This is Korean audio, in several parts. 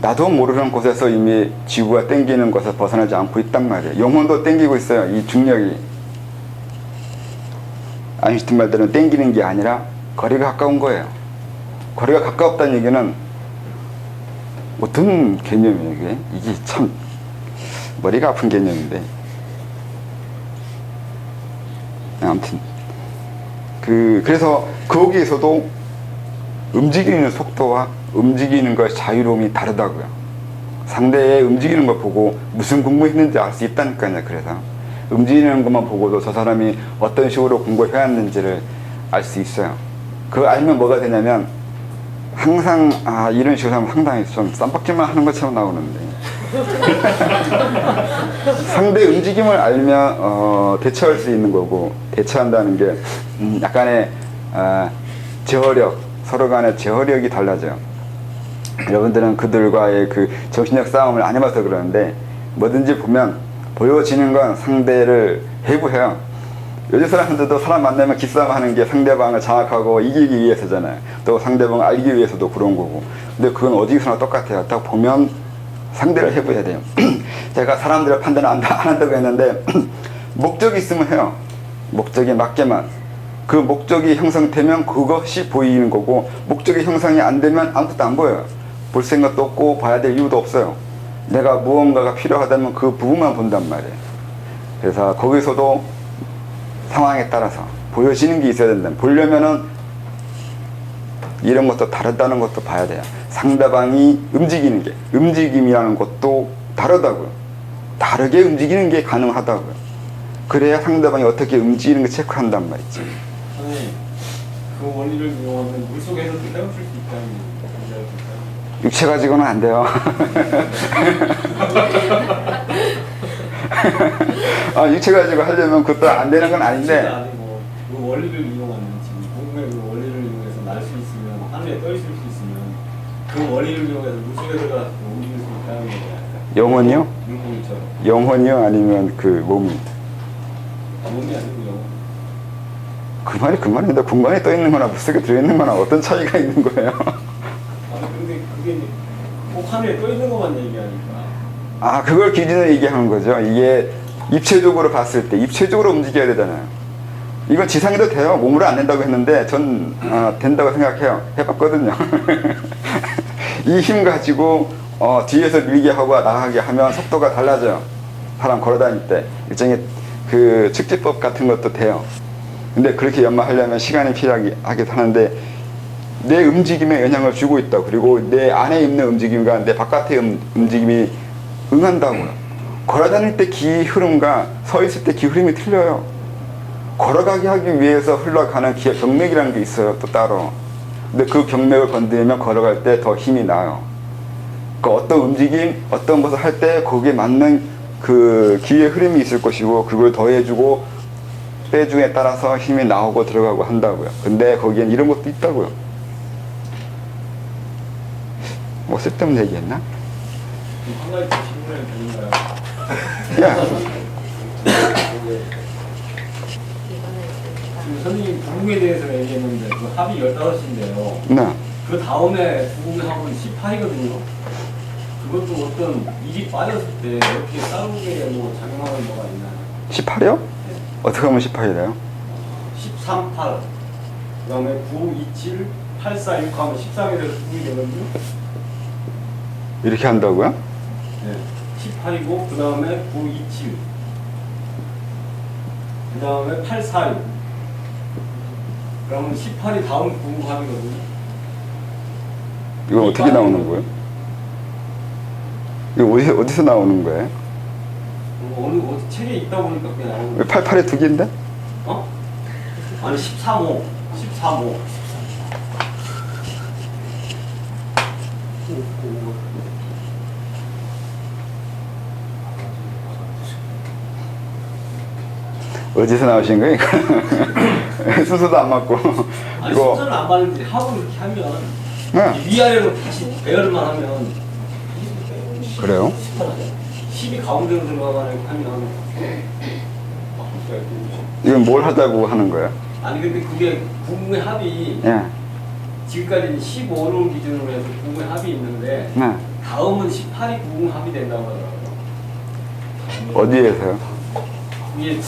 나도 모르는 곳에서 이미 지구가 땡기는 것을 벗어나지 않고 있단 말이에요. 영혼도 땡기고 있어요. 이 중력이. 아인슈틴 말대로 땡기는 게 아니라 거리가 가까운 거예요. 거리가 가까웠다는 얘기는 어떤 개념이에요, 이게? 이게 참 머리가 아픈 개념인데. 아무튼 그 그래서 거기에서도 움직이는 속도와 움직이는 것의 자유로움이 다르다고요. 상대의 움직이는 걸 보고 무슨 공부했는지 알 수 있다니까요. 그래서 움직이는 것만 보고도 저 사람이 어떤 식으로 공부해왔는지를 알 수 있어요. 그거 알면 뭐가 되냐면 항상 아 이런 식으로 하면 상당히 좀 쌈박질만 하는 것처럼 나오는데 상대 움직임을 알면 어, 대처할 수 있는 거고 대처한다는 게 음, 약간의 아, 제어력 서로 간의 제어력이 달라져요. 여러분들은 그들과의 그 정신력 싸움을 안 해봐서 그러는데 뭐든지 보면 보여지는 건 상대를 해부해요. 요즘 사람들도 사람 만나면 기싸움 하는 게 상대방을 장악하고 이기기 위해서잖아요. 또 상대방을 알기 위해서도 그런 거고. 근데 그건 어디서나 똑같아요. 딱 보면 상대를 해봐야 돼요. 제가 사람들의 판단을 안, 안 한다고 했는데 목적이 있으면 해요. 목적에 맞게만. 그 목적이 형성되면 그것이 보이는 거고 목적이 형성이 안 되면 아무것도 안 보여요. 볼 생각도 없고 봐야 될 이유도 없어요. 내가 무언가가 필요하다면 그 부분만 본단 말이에요. 그래서 거기서도 상황에 따라서 보여지는 게 있어야 된다. 보려면은 이런 것도 다르다는 것도 봐야 돼요. 상대방이 움직이는 게, 움직임이라는 것도 다르다고요. 다르게 움직이는 게 가능하다고요. 그래야 상대방이 어떻게 움직이는 걸 체크한단 말이지. 선생님, 그 원리를 이용하면 물속에서도 헤엄칠 수 있다는? 육체 가지고는 안 돼요. 아, 육체 가지고 하려면 그것도 안 되는 건 아닌데, 아니고 그 원리를 이용하는 지금 공부의 그 원리를 이용해서 날 수 있으면 하늘에 떠 있을 수 있으면 그 원리를 이용해서 물속에 들어가서 움직일 수 있다는 얘기야. 영혼이요? 물고기처럼. 영혼이요? 아니면 그 몸이? 아, 몸이 아니고 영혼. 그 말이 그 말인데 공간에 떠 있는 거나 물속에 들어 있는 거나 어떤 차이가 있는 거예요? 떠 있는 것만 얘기하니까. 아, 그걸 기준으로 얘기하는 거죠. 이게 입체적으로 봤을 때 입체적으로 움직여야 되잖아요. 이건 지상에도 돼요. 몸으로 안 된다고 했는데 전 어, 된다고 생각해요. 해봤거든요. 이 힘 가지고 어, 뒤에서 밀게 하고 나가게 하면 속도가 달라져요. 사람 걸어 다닐 때 일종의 그 측지법 같은 것도 돼요. 근데 그렇게 연마하려면 시간이 필요하게 하기도 하는데 내 움직임에 영향을 주고 있다. 그리고 내 안에 있는 움직임과 내 바깥의 음, 움직임이 응한다고요. 걸어다닐 때 기 흐름과 서 있을 때 기 흐름이 틀려요. 걸어가게 하기 위해서 흘러가는 기 경맥이라는 게 있어요. 또 따로. 근데 그 경맥을 건드리면 걸어갈 때 더 힘이 나요. 그 어떤 움직임, 어떤 것을 할 때 거기에 맞는 그 기의 흐름이 있을 것이고 그걸 더해주고 빼중에 따라서 힘이 나오고 들어가고 한다고요. 근데 거기엔 이런 것도 있다고요. 뭐 쓸데없는 얘기했나? 야, 선생님 부궁에 대해서 얘기했는데 그 합이 15인데요. 나그 다음에 부궁의 합은 18이거든요. 그것도 어떤 일이 빠졌을 때 이렇게 싸우게 뭐 작용하는 뭐가 있나요? 18이요? 어떻게 하면 18이래요? 13, 8. 그 다음에 9, 2, 7, 8, 4, 6 하면 13에 대해서 부궁이 되거든요. 이렇게 한다고요? 네. 18이고 그 다음에 9, 2, 7. 그 다음에 8, 4, 6. 그러면 18이 다음 부궁합이거든요. 이건 어떻게 나오는 거예요? 이거 어디서, 어디서 나오는 거예요? 어느 어디 책에 있다 보니까 그게 나오는 왜 거예요. 88에 두 개인데? 어? 아니 13호 13호 어디서 나오신 거예요? 순서도 안 맞고. 아니 이거, 순서는 안 맞는데 하고 이렇게 하면 네. 위아래로 다시 배열만 하면 그래요? 10이 가운데로 이렇게 하면 이건 뭘 하자고 하는 거예요? 아니 근데 그게 부부의 합이 예. 지금까지 15를 기준으로 해서 부부의 합이 있는데 네. 다음은 18이 90 합이 된다고 하더라고요. 어디에서요? 이게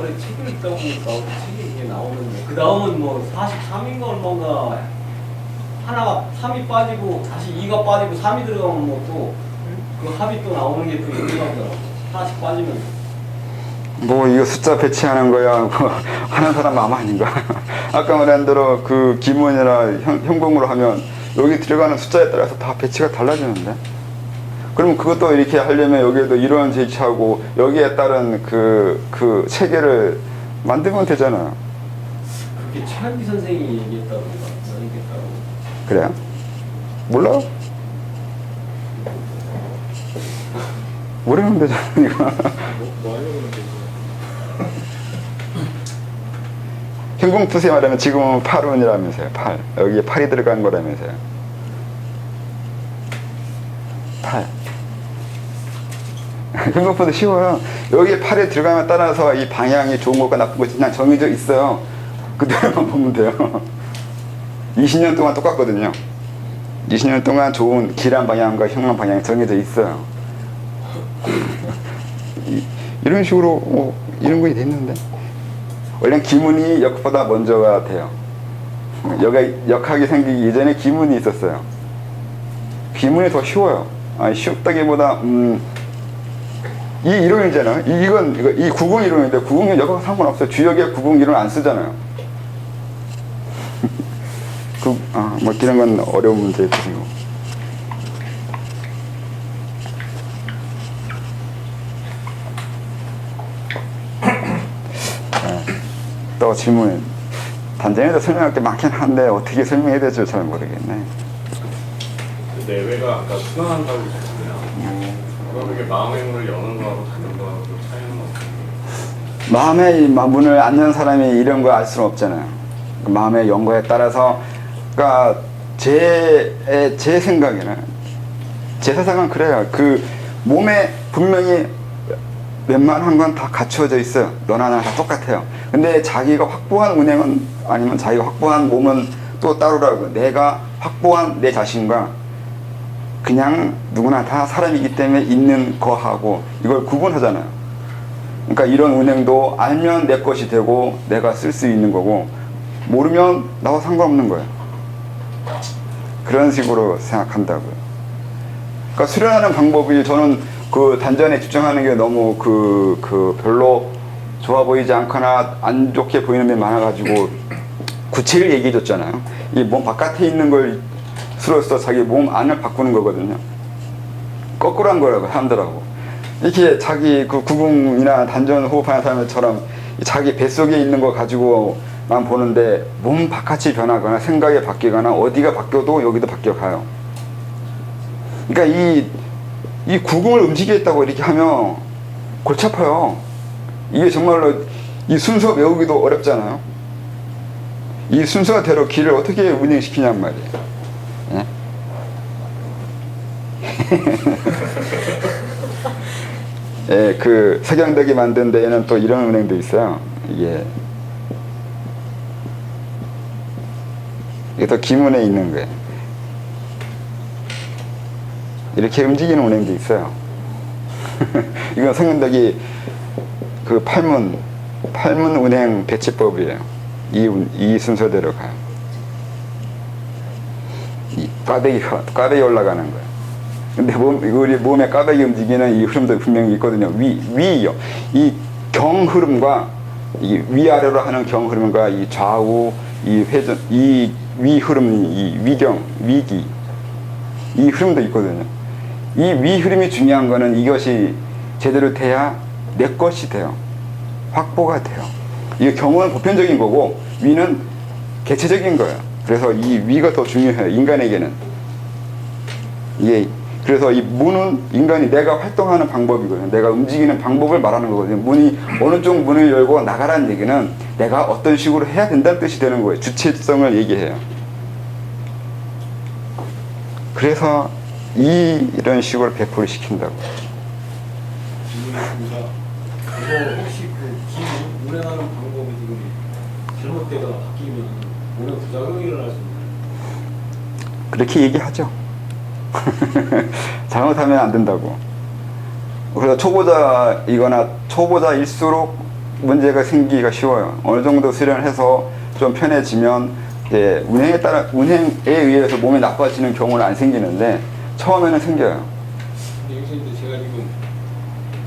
장 가을에 책을 읽다 보니까 책이 이게 나오는데 그 다음은 뭐 43인가 얼마인가. 하나가 3이 빠지고 다시 2가 빠지고 3이 들어가면 뭐또그 합이 또 나오는 게또 있더라고요. 하나씩 빠지면. 뭐 이거 숫자 배치하는 거야? 뭐 하는 사람 마음 아닌가? 아까 말한 대로 그 기문이나 현, 현공으로 하면 여기 들어가는 숫자에 따라서 다 배치가 달라지는데 그럼 그것도 이렇게 하려면 여기에도 이런 제시하고 여기에 따른 그, 그 체계를 만들면 되잖아요. 그렇게 최한기 선생이 얘기했다고 얘기했다고. 그래요? 몰라? 모르면 되잖아 이거. 뭐, 뭐 현공투세 말하면 지금은 8운이라면서요 8 여기에 8이 들어간 거라면서요. 8 현공투도 쉬워요 여기에 8이 들어가면 따라서 이 방향이 좋은 것과 나쁜 것이 그냥 정해져 있어요 그대로만 보면 돼요 20년 동안 똑같거든요 20년 동안 좋은 길한 방향과 흉한 방향이 정해져 있어요 이, 이런 식으로 뭐 이런 거이 됐는데 원래 기문이 역보다 먼저가 돼요. 여기 역학이 생기기 이전에 기문이 있었어요. 기문이 더 쉬워요. 아니, 쉽다기보다 음, 이 이론이잖아요. 이, 이건 이거, 이 구공 이론인데 구공은 역학 상관없어요. 주역에 구공 이론 안 쓰잖아요. 그, 아, 뭐 이런 건 어려운 문제이고. 또 질문. 단장에도 설명할 게 많긴 한데 어떻게 설명해야 될지 잘 모르겠네. 그 내외가 아까 순환한다고 그럼 이게 마음의 문을 여는 거하고 닫는 거하고 또 차이는 마음의 마- 문을 안 여는 사람이 이런 거 알 수는 없잖아요. 그 마음의 연거에 따라서, 그러니까 제, 에, 제 생각에는, 제 세상은 그래요. 그 몸에 분명히 웬만한 건 다 갖추어져 있어요. 너나 나나 다 똑같아요. 근데 자기가 확보한 운행은 아니면 자기가 확보한 몸은 또 따로라고. 내가 확보한 내 자신과 그냥 누구나 다 사람이기 때문에 있는 거하고 이걸 구분하잖아요. 그러니까 이런 운행도 알면 내 것이 되고 내가 쓸 수 있는 거고 모르면 나와 상관없는 거예요. 그런 식으로 생각한다고요. 그러니까 수련하는 방법이 저는 그 단전에 집중하는 게 너무 그, 그 별로 좋아 보이지 않거나 안 좋게 보이는 면이 많아가지고 구체를 얘기해 줬잖아요. 이 몸 바깥에 있는 걸 수로서 자기 몸 안을 바꾸는 거거든요. 거꾸로 한 거라고 사람들하고 이렇게 자기 그 구궁이나 단전 호흡하는 사람들처럼 자기 뱃속에 있는 거 가지고만 보는데 몸 바깥이 변하거나 생각이 바뀌거나 어디가 바뀌어도 여기도 바뀌어가요. 그러니까 이, 이 구궁을 움직이겠다고 이렇게 하면 골치 아파요. 이게 정말로 이 순서 외우기도 어렵잖아요. 이 순서대로 길을 어떻게 운행시키냔 말이에요. 예? 예, 그 석양덕이 만든 데에는 또 이런 은행도 있어요. 이게 이게 또 기문에 있는 거예요. 이렇게 움직이는 은행도 있어요. 이건 성현덕이 그 팔문 팔문 운행 배치법이에요. 이, 운- 이 순서대로 가요. 이 꽈배기 꽈배기 올라가는 거예요. 근데 몸, 우리 몸에 까닭이 움직이는 이 흐름도 분명히 있거든요. 위, 위요. 이 경 흐름과 이 위아래로 하는 경 흐름과 이 좌우, 이 회전, 이 위 흐름, 이 위경, 위기. 이 흐름도 있거든요. 이 위 흐름이 중요한 거는 이것이 제대로 돼야 내 것이 돼요. 확보가 돼요. 이 경은 보편적인 거고 위는 개체적인 거예요. 그래서 이 위가 더 중요해요. 인간에게는. 이게 그래서 이 문은 인간이 내가 활동하는 방법이거든요. 내가 움직이는 방법을 말하는 거거든요. 문이 어느 쪽 문을 열고 나가라는 얘기는 내가 어떤 식으로 해야 된다는 뜻이 되는 거예요. 주체성을 얘기해요. 그래서 이 이런 식으로 배포를 시킨다고. 혹시 그 기분 운행하는 방법이 지금 잘못되거나 바뀌면 오늘 부작용이 일어날 수 있나요? 그렇게 얘기하죠. 잘못하면 안 된다고. 그래서 초보자이거나 초보자일수록 문제가 생기기가 쉬워요. 어느 정도 수련해서 좀 편해지면 이제 운행에 따라 운행에 의해서 몸이 나빠지는 경우는 안 생기는데 처음에는 생겨요. 근데 선생님도 제가 지금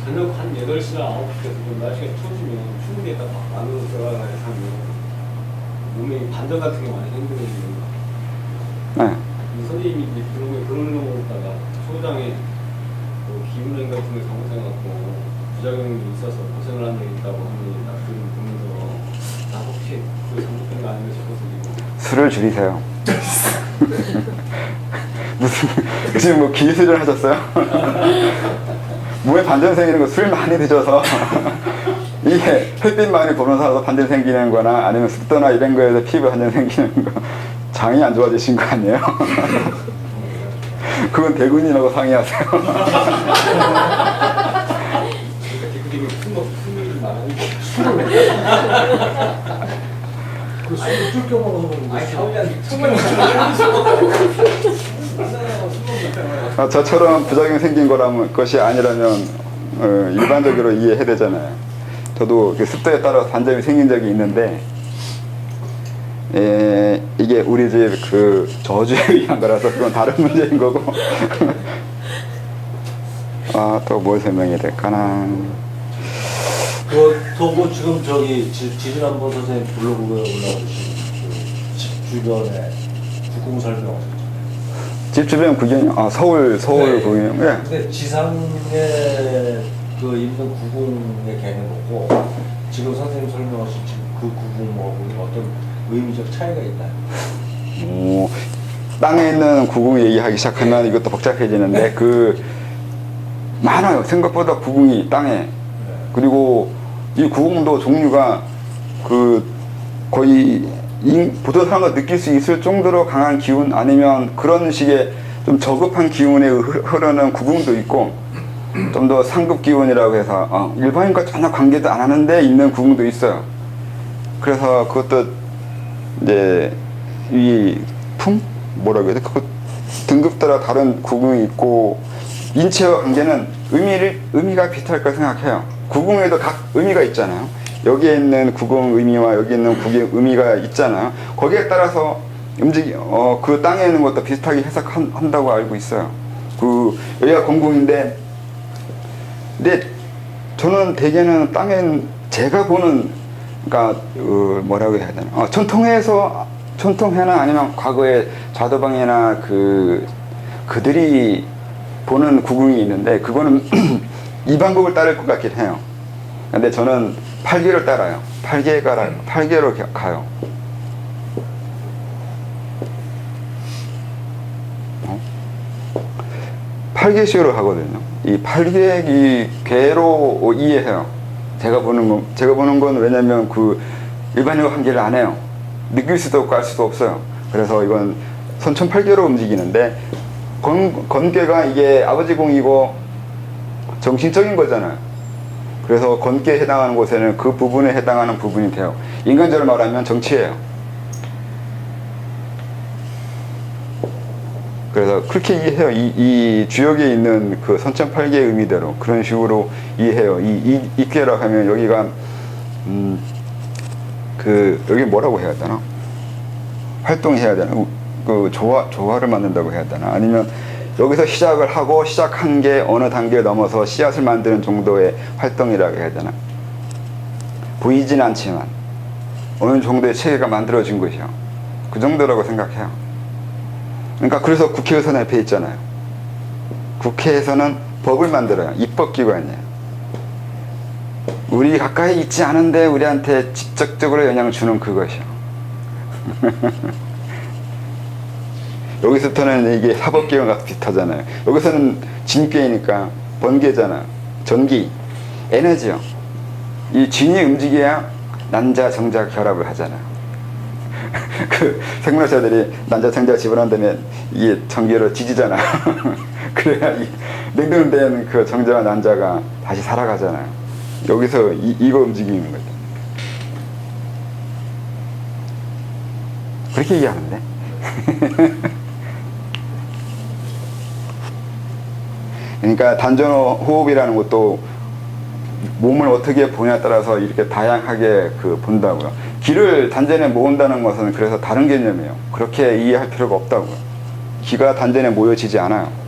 저녁 한 8시나 9시까지 좀 날씨가 추워지면 막 안으로 들어가야 하면 몸에 반전 같은 게 많이 생기거든요. 네. 이 선생님이 이제 거 그런 거 보다가 소장에 뭐 기운행 같은 거 잘못해갖고 부작용이 있어서 고생을 한 적이 있다고 하니 딱 그걸 보면서 나 혹시 그 잘못된 거 아닌가 싶어서 술을 줄이세요. 무슨 지금 뭐 기술을 하셨어요? 몸에 반전 생기는 거 술 많이 드셔서 이게 햇빛 많이 보면서 반전 생기는 거나 아니면 습도나 이런 거에서 피부 반전 생기는 거 장이 안 좋아지신 거 아니에요? 그건 대군인하고 상의하세요. 아, 저처럼 부작용 생긴 거라면 것이 아니라면 어, 일반적으로 이해해야 되잖아요. 저도 그 습도에 따라 반점이 생긴 적이 있는데 에, 이게 우리 집 그 저주에 의한 거라서 그건 다른 문제인 거고 아 또 뭘 설명해야 될까나 그뭐 지금 저기 지- 지지난번 선생님 블로그에 올라오신 그집 주변에 국공 설명하셨죠. 집 주변 구경 아 서울 서울 네. 구경 예. 근데 지상에 그 있는 구공의 개념하고 지금 선생님 설명하신 그 의미적 차이가 있나요? 오, 땅에 있는 구궁 얘기하기 시작하면 이것도 복잡해지는데 그 많아요 생각보다 구궁이 땅에 네. 그리고 이 구궁도 종류가 그 거의 인- 보통 사람가 느낄 수 있을 정도로 강한 기운 아니면 그런 식의 좀 저급한 기운에 흐- 흐르는 구궁도 있고 좀 더 상급 기운이라고 해서 어, 일반인과 전혀 관계도 안 하는데 있는 구궁도 있어요. 그래서 그것도 이제 이 품? 뭐라고 해야 돼? 그거 등급 따라 다른 구궁이 있고 인체와 관계는 의미를 의미가 비슷할 거 생각해요. 구궁에도 각 의미가 있잖아요. 여기에 있는 구궁 의미와 여기 있는 구궁 의미가 있잖아요. 거기에 따라서 움직이 어 그 땅에 있는 것도 비슷하게 해석한다고 알고 있어요. 그 여기가 공궁인데 근데 저는 대개는 땅엔 제가 보는 그러니까 어, 뭐라고 해야 되나 어, 전통에서 전통해나 아니면 과거에 좌도방이나 그 그들이 보는 구궁이 있는데 그거는 이 방법을 따를 것 같긴 해요. 근데 저는 팔계를 따라요. 팔계가 팔계로 가- 가요. 어? 팔계식으로 하거든요. 이 팔계기 괴로 이해해요. 제가 보는 건 제가 보는 건 왜냐면 그 일반인과 관계를 안 해요. 느낄 수도 없고 알 수도 없어요. 그래서 이건 손천팔계로 움직이는데 건, 건계가 이게 아버지 공이고 정신적인 거잖아요. 그래서 건계에 해당하는 곳에는 그 부분에 해당하는 부분이 돼요. 인간적으로 말하면 정치예요. 그래서 그렇게 이해해요. 이, 이 주역에 있는 그 선천팔계의 의미대로 그런 식으로 이해해요. 이, 이, 이괴라 하면 여기가, 음, 그, 여기 뭐라고 해야 되나? 활동해야 되나? 우- 그 조화, 조화를 만든다고 해야 되나? 아니면 여기서 시작을 하고 시작한 게 어느 단계를 넘어서 씨앗을 만드는 정도의 활동이라고 해야 되나? 보이진 않지만 어느 정도의 체계가 만들어진 것이요. 그 정도라고 생각해요. 그러니까 그래서 국회의원 옆에 있잖아요. 국회에서는 법을 만들어요. 입법기관이에요. 우리 가까이 있지 않은데 우리한테 직접적으로 영향을 주는 그것이요. 여기서부터는 이게 사법기관과 비슷하잖아요. 여기서는 진계니까 번개잖아. 전기, 에너지요. 이 진이 움직여야 난자, 정자 결합을 하잖아요. 그 생물학자들이 난자, 정자 집어넣은 다음에 이게 전기로 지지잖아. 그래야 이 냉동된 그 정자와 난자가 다시 살아가잖아요. 여기서 이, 이거 움직이는 거죠. 그렇게 이해하는데? 그러니까 단전 호흡이라는 것도 몸을 어떻게 보냐에 따라서 이렇게 다양하게 그 본다고요. 기를 단전에 모은다는 것은 그래서 다른 개념이에요. 그렇게 이해할 필요가 없다고요. 기가 단전에 모여지지 않아요.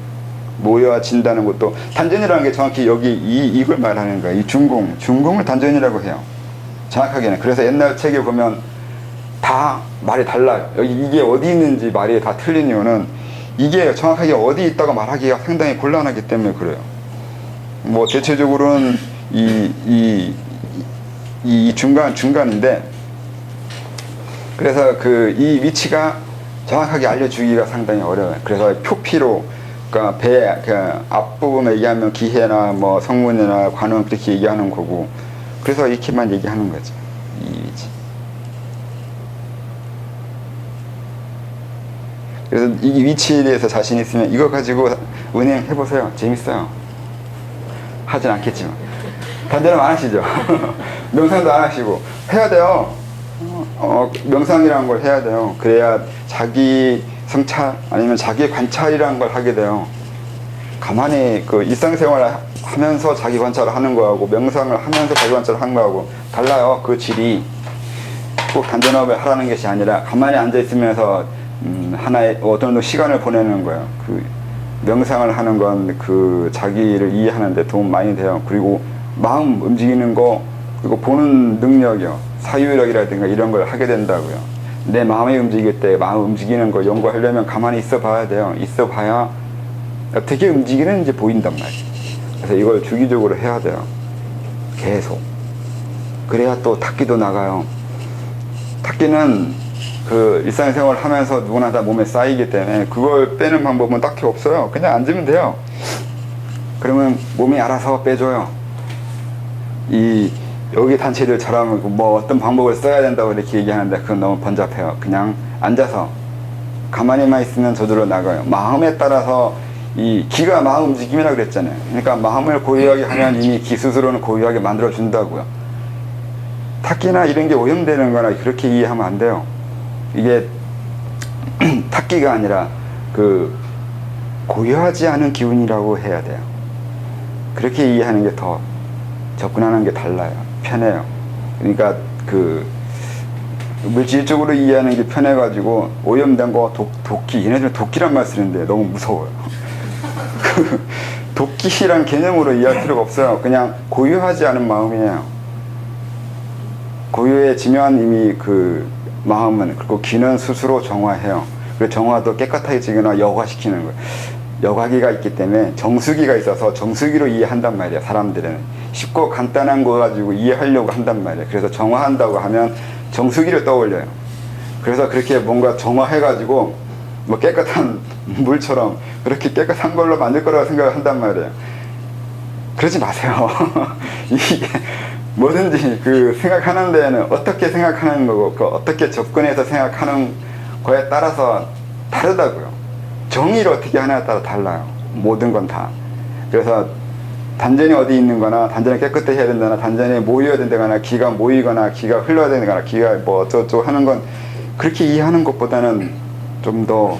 모여진다는 것도 단전이라는 게 정확히 여기 이 이걸 말하는 거예요. 이 중공, 중공을 단전이라고 해요. 정확하게는. 그래서 옛날 책에 보면 다 말이 달라요. 여기 이게 어디 있는지 말이 다 틀린 이유는 이게 정확하게 어디 있다고 말하기가 상당히 곤란하기 때문에 그래요. 뭐 대체적으로는 이, 이, 이, 이 중간 중간인데 그래서 그 이 위치가 정확하게 알려주기가 상당히 어려워요. 그래서 표피로 그러니까 배 그 앞부분에 얘기하면 기해나 뭐 성문이나 관원 그렇게 얘기하는 거고 그래서 이렇게만 얘기하는 거죠. 이 위치. 그래서 이 위치에 대해서 자신 있으면 이거 가지고 은행 해보세요. 재밌어요. 하진 않겠지만. 반대로 안 하시죠. 명상도 안 하시고. 해야 돼요. 어, 명상이라는 걸 해야 돼요. 그래야 자기 성찰 아니면 자기 관찰이라는 걸 하게 돼요. 가만히 그 일상생활을 하면서 자기 관찰을 하는 거하고 명상을 하면서 자기 관찰을 하는 거하고 달라요. 그 질이. 꼭 단전업을 하라는 것이 아니라 가만히 앉아 있으면서 음, 하나의 어떤 정도 시간을 보내는 거예요. 그 명상을 하는 건 그 자기를 이해하는데 도움 많이 돼요. 그리고 마음 움직이는 거 그리고 보는 능력이요. 사유력이라든가 이런 걸 하게 된다고요. 내 마음이 움직일 때 마음 움직이는 거 연구하려면 가만히 있어 봐야 돼요. 있어 봐야 어떻게 움직이는지 보인단 말이에요. 그래서 이걸 주기적으로 해야 돼요. 계속. 그래야 또 탁기도 나가요. 탁기는 그 일상생활 하면서 누구나 다 몸에 쌓이기 때문에 그걸 빼는 방법은 딱히 없어요. 그냥 앉으면 돼요. 그러면 몸이 알아서 빼줘요. 이 여기 단체들처럼 뭐 어떤 방법을 써야 된다고 이렇게 얘기하는데 그건 너무 번잡해요. 그냥 앉아서 가만히만 있으면 저절로 나가요. 마음에 따라서 이 기가 마음 움직임이라 그랬잖아요. 그러니까 마음을 고유하게 하면 이미 기 스스로는 고유하게 만들어 준다고요. 탁기나 이런 게 오염되는 거나 그렇게 이해하면 안 돼요. 이게 탁기가 아니라 그 고유하지 않은 기운이라고 해야 돼요. 그렇게 이해하는 게 더 접근하는 게 달라요. 편해요. 그러니까 그 물질적으로 이해하는 게 편해가지고 오염된 거 독, 도끼 얘네들 도끼란 말 쓰는데 너무 무서워요. 그 도끼란 개념으로 이해할 필요가 없어요. 그냥 고유하지 않은 마음이에요. 고유해지면 이미 그 마음은 그리고 기는 스스로 정화해요. 그리고 정화도 깨끗해지거나 여과시키는 거예요. 여과기가 있기 때문에 정수기가 있어서 정수기로 이해한단 말이에요. 사람들은 쉽고 간단한 거 가지고 이해하려고 한단 말이에요. 그래서 정화한다고 하면 정수기를 떠올려요. 그래서 그렇게 뭔가 정화해가지고 뭐 깨끗한 물처럼 그렇게 깨끗한 걸로 만들 거라고 생각을 한단 말이에요. 그러지 마세요. 이게 뭐든지 그 생각하는 데에는 어떻게 생각하는 거고 그 어떻게 접근해서 생각하는 거에 따라서 다르다고요. 정의를 어떻게 하냐에 따라 달라요. 모든 건 다. 그래서 단전이 어디 있는 거나 단전이 깨끗해야 된다나 단전이 모여야 된다거나 기가 모이거나 기가 흘러야 된다거나 기가 뭐 어쩌고 하는 건 그렇게 이해하는 것보다는 좀 더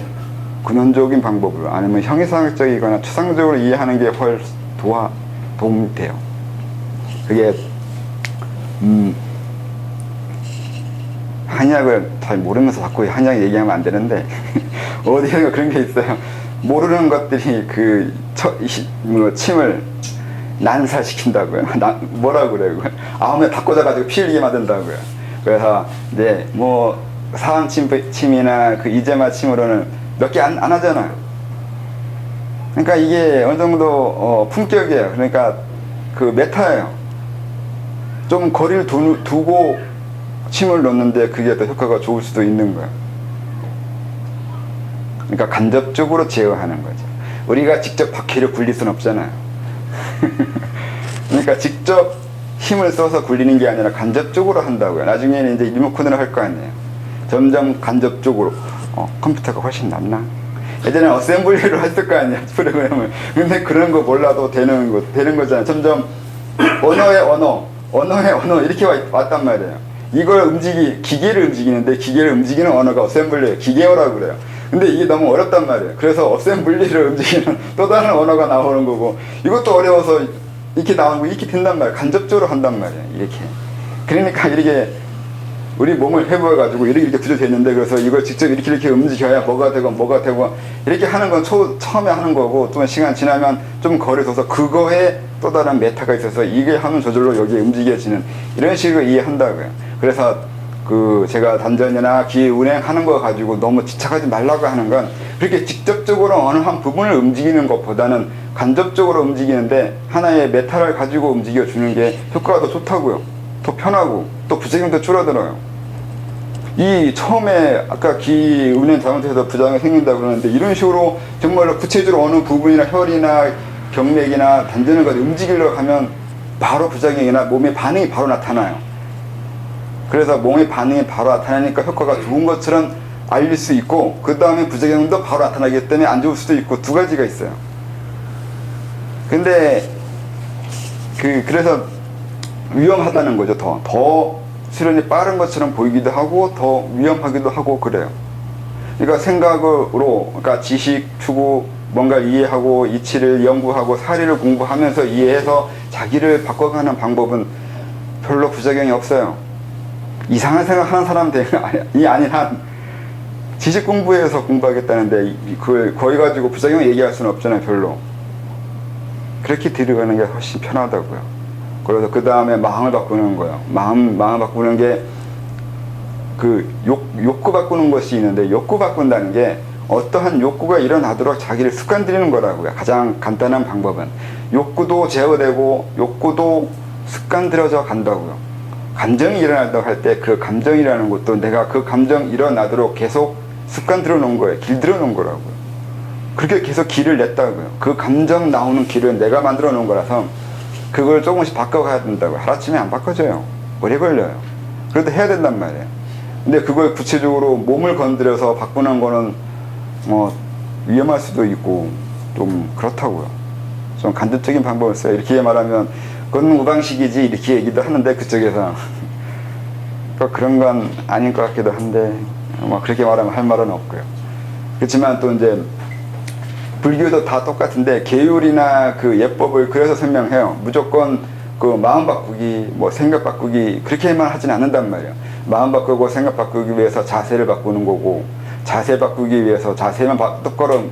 근원적인 방법으로 아니면 형이상학적이거나 추상적으로 이해하는 게 훨 도와 도움이 돼요. 그게 음 한약을 잘 모르면서 자꾸 한약 얘기하면 안 되는데 어디에가 그런 게 있어요. 모르는 것들이 그 처, 이- 뭐 침을 난살시킨다고요. 나, 뭐라 그래요? 다 꽂아가지고 피 흘리게 만든다고요. 그래서 이제 뭐 사암 침, 침이나 그 이제마 침으로는 몇 개 안 안 하잖아요. 그러니까 이게 어느 정도 어, 품격이에요. 그러니까 그 메타예요. 좀 거리를 두, 두고 침을 넣는데 그게 더 효과가 좋을 수도 있는 거예요. 그러니까 간접적으로 제어하는 거죠. 우리가 직접 바퀴를 굴릴 수는 없잖아요. 그러니까 직접 힘을 써서 굴리는 게 아니라 간접적으로 한다고요. 나중에는 이제 리모컨으로 할 거 아니에요. 점점 간접적으로 어, 컴퓨터가 훨씬 낫나? 예전에 어셈블리로 했을 거 아니야 프로그램을. 근데 그런 거 몰라도 되는 거 되는 거잖아요. 점점 언어의 언어, 언어의 언어 이렇게 와- 왔단 말이에요. 이걸 움직이 기계를 움직이는데 기계를 움직이는 언어가 어셈블리예요. 기계어라고 그래요. 근데 이게 너무 어렵단 말이에요. 그래서 분리를 움직이는 또 다른 언어가 나오는 거고 이것도 어려워서 이렇게 나오는 거 이렇게 된단 말이에요. 간접적으로 한단 말이에요. 이렇게. 그러니까 이렇게 우리 몸을 해부어가지고 이렇게 이렇게 구조됐는데 그래서 이걸 직접 이렇게 이렇게 움직여야 뭐가 되고 뭐가 되고 이렇게 하는 건 초, 처음에 하는 거고 또 시간 지나면 좀 거리둬서 그거에 또 다른 메타가 있어서 이게 하면 저절로 여기 움직여지는 이런 식으로 이해한다고요. 그래서 그 제가 단전이나 기회 운행하는 거 가지고 너무 집착하지 말라고 하는 건 그렇게 직접적으로 어느 한 부분을 움직이는 것보다는 간접적으로 움직이는데 하나의 메타를 가지고 움직여 주는 게 효과가 더 좋다고요. 더 편하고 또 부작용도 줄어들어요. 이 처음에 아까 기 운행 잘못해서 부작용이 생긴다고 그러는데 이런 식으로 정말로 구체적으로 어느 부분이나 혈이나 경맥이나 단전을 가지고 움직이려고 하면 바로 부작용이나 몸의 반응이 바로 나타나요. 그래서 몸의 반응이 바로 나타나니까 효과가 좋은 것처럼 알릴 수 있고 그 다음에 부작용도 바로 나타나기 때문에 안 좋을 수도 있고 두 가지가 있어요. 근데 그 그래서 위험하다는 거죠. 더 더 수련이 빠른 것처럼 보이기도 하고 더 위험하기도 하고 그래요. 그러니까 생각으로 그러니까 지식 추구 뭔가 이해하고 이치를 연구하고 사리를 공부하면서 이해해서 자기를 바꿔가는 방법은 별로 부작용이 없어요. 이상한 생각하는 사람들이 아닌 한 지식 공부해서 공부하겠다는데 이- 그걸 거기 가지고 부작용 얘기할 수는 없잖아요. 별로. 그렇게 들어가는 게 훨씬 편하다고요. 그래서 그 다음에 마음을 바꾸는 거예요. 마음, 마음 바꾸는 게 그 욕, 욕구 바꾸는 것이 있는데 욕구 바꾼다는 게 어떠한 욕구가 일어나도록 자기를 습관 들이는 거라고요. 가장 간단한 방법은. 욕구도 제어되고 욕구도 습관 들어져 간다고요. 감정이 일어난다고 할 때 그 감정이라는 것도 내가 그 감정 일어나도록 계속 습관 들어 놓은 거예요. 길 들어 놓은 거라고요. 그렇게 계속 길을 냈다고요. 그 감정 나오는 길을 내가 만들어 놓은 거라서 그걸 조금씩 바꿔가야 된다고요. 하루아침에 안 바꿔져요. 오래 걸려요. 그래도 해야 된단 말이에요. 근데 그걸 구체적으로 몸을 건드려서 바꾸는 거는 뭐 위험할 수도 있고 좀 그렇다고요. 좀 간접적인 방법을 써요. 이렇게 말하면 그건 우방식이지 이렇게 얘기도 하는데 그쪽에서 또 그런 건 아닌 것 같기도 한데 뭐 그렇게 말하면 할 말은 없고요. 그렇지만 또 이제 불교도 다 똑같은데 계율이나 그 예법을 그래서 설명해요. 무조건 그 마음 바꾸기, 뭐 생각 바꾸기 그렇게만 하진 않는단 말이에요. 마음 바꾸고 생각 바꾸기 위해서 자세를 바꾸는 거고 자세 바꾸기 위해서 자세만 바- 똑바로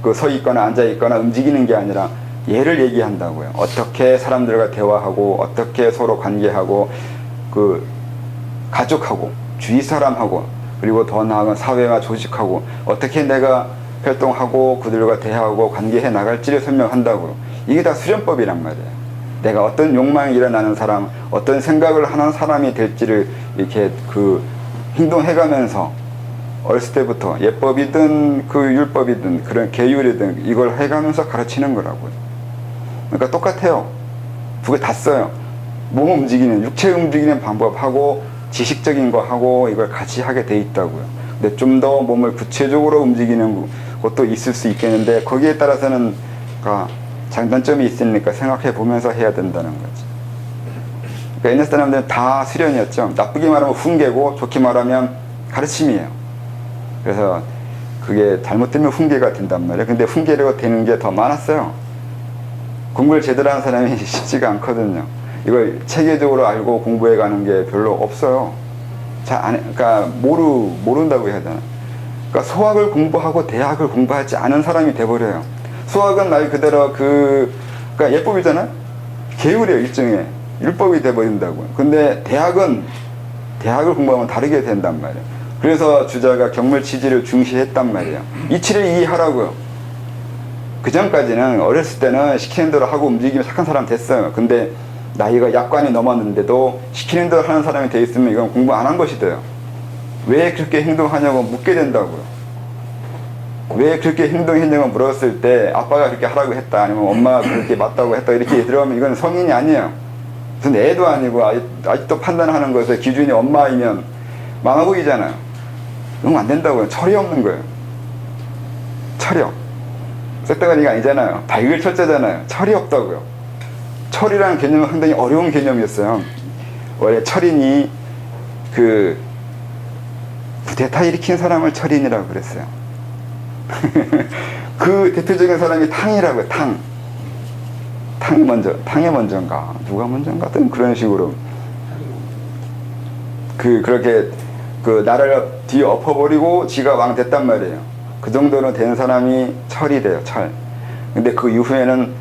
그 서 있거나 앉아 있거나 움직이는 게 아니라 예를 얘기한다고요. 어떻게 사람들과 대화하고 어떻게 서로 관계하고 그 가족하고 주위 사람하고 그리고 더 나아가 사회와 조직하고 어떻게 내가 활동하고 그들과 대화하고 관계해 나갈지를 설명한다고요. 이게 다 수련법이란 말이에요. 내가 어떤 욕망이 일어나는 사람, 어떤 생각을 하는 사람이 될지를 이렇게 그 행동해가면서 어렸을 때부터 예법이든 그 율법이든 그런 계율이든 이걸 해가면서 가르치는 거라고요. 그러니까 똑같아요. 두 개 다 써요. 몸 움직이는, 육체 움직이는 방법하고 지식적인 거 하고 이걸 같이 하게 돼 있다고요. 근데 좀 더 몸을 구체적으로 움직이는 것도 있을 수 있겠는데 거기에 따라서는 그러니까 장단점이 있으니까 생각해 보면서 해야 된다는 거지. 그러니까 옛날 사람들은 다 수련이었죠. 나쁘게 말하면 훈계고 좋게 말하면 가르침이에요. 그래서 그게 잘못되면 훈계가 된단 말이에요. 근데 훈계로 되는 게 더 많았어요. 공부를 제대로 하는 사람이 쉽지가 않거든요. 이걸 체계적으로 알고 공부해 가는 게 별로 없어요. 잘 안, 그러니까 모르, 모른다고 해야 되나. 그러니까 소학을 공부하고 대학을 공부하지 않은 사람이 돼버려요. 수학은 말 그대로 그, 그러니까 예법이잖아요? 계율이에요, 일종의. 율법이 돼버린다고요. 근데 대학은, 대학을 공부하면 다르게 된단 말이에요. 그래서 주자가 경물 치지를 중시했단 말이에요. 이치를 이해하라고요. 그 전까지는 어렸을 때는 시키는 대로 하고 움직이면 착한 사람 됐어요. 근데 나이가 약관이 넘었는데도 시키는 대로 하는 사람이 돼 있으면 이건 공부 안 한 것이 돼요. 왜 그렇게 행동하냐고 묻게 된다고요. 왜 그렇게 행동했냐고 물었을 때 아빠가 그렇게 하라고 했다 아니면 엄마가 그렇게 맞다고 했다 이렇게 들어오면 이건 성인이 아니에요. 무슨 애도 아니고 아직, 아직도 판단하는 것에 기준이 엄마이면 망아 보이잖아요. 그러면 안 된다고요. 철이 없는 거예요. 철이요. 쇳덩어리가 아니잖아요. 밝을 철자잖아요. 철이 없다고요. 철이라는 개념은 상당히 어려운 개념이었어요. 원래 철인이 그 쿠데타 일으킨 사람을 철인이라고 그랬어요. 그 대표적인 사람이 탕이라고요. 탕. 탕이 먼저, 탕이 먼저인가? 누가 먼저인가? 하여튼 그런 식으로. 그, 그렇게 그 나라를 뒤에 엎어버리고 지가 왕 됐단 말이에요. 그 정도는 된 사람이 철이 돼요, 철. 근데 그 이후에는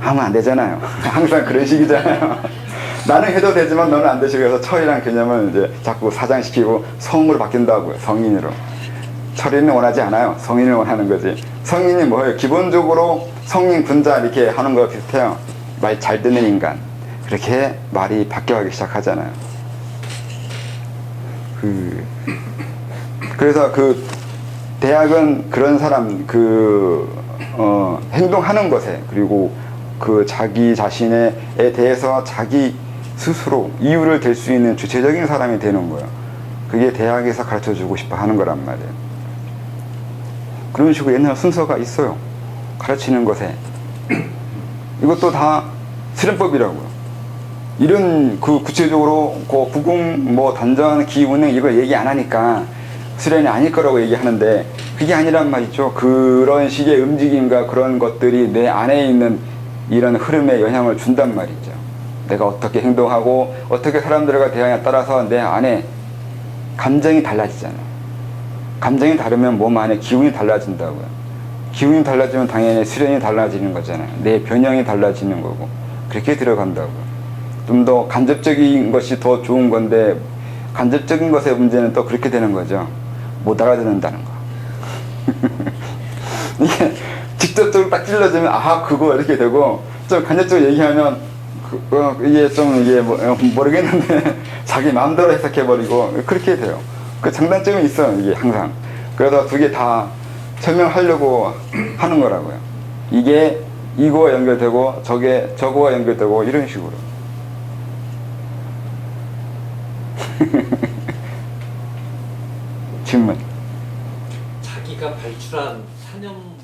하면 안 되잖아요. 항상 그런 식이잖아요. 나는 해도 되지만 너는 안 되시고 해서 철이란 개념을 이제 자꾸 사장시키고 성으로 바뀐다고요. 성인으로. 철인은 원하지 않아요. 성인을 원하는 거지. 성인이 뭐예요? 기본적으로 성인 군자 이렇게 하는 거 비슷해요. 말 잘 듣는 인간. 그렇게 말이 바뀌어가기 시작하잖아요. 그 그래서 그 대학은 그런 사람 그 어, 행동하는 것에 그리고 그 자기 자신에 대해서 자기 스스로 이유를 댈 수 있는 주체적인 사람이 되는 거예요. 그게 대학에서 가르쳐 주고 싶어 하는 거란 말이에요. 그런 식으로 옛날 순서가 있어요. 가르치는 것에. 이것도 다 수련법이라고요. 이런 그 구체적으로 그 부궁 뭐 단전 기운행 이걸 얘기 안 하니까 수련이 아닐 거라고 얘기하는데 그게 아니란 말이죠. 그런 식의 움직임과 그런 것들이 내 안에 있는 이런 흐름에 영향을 준단 말이죠. 내가 어떻게 행동하고 어떻게 사람들과 대하냐에 따라서 내 안에 감정이 달라지잖아. 감정이 다르면 몸 안에 기운이 달라진다고요. 기운이 달라지면 당연히 수련이 달라지는 거잖아요. 내 변형이 달라지는 거고 그렇게 들어간다고요. 좀 더 간접적인 것이 더 좋은 건데 간접적인 것의 문제는 또 그렇게 되는 거죠. 못 알아듣는다는 거. 이게 직접적으로 딱 찔러주면 아 그거 이렇게 되고 좀 간접적으로 얘기하면 그, 어, 이게 좀 이게 뭐, 어, 모르겠는데 자기 마음대로 해석해 버리고 그렇게 돼요. 그 장단점이 있어요 이게 항상. 그래서 두 개 다 설명하려고 하는 거라고요. 이게 이거와 연결되고 저게 저거와 연결되고 이런 식으로. 질문. 자기가 발출한 사념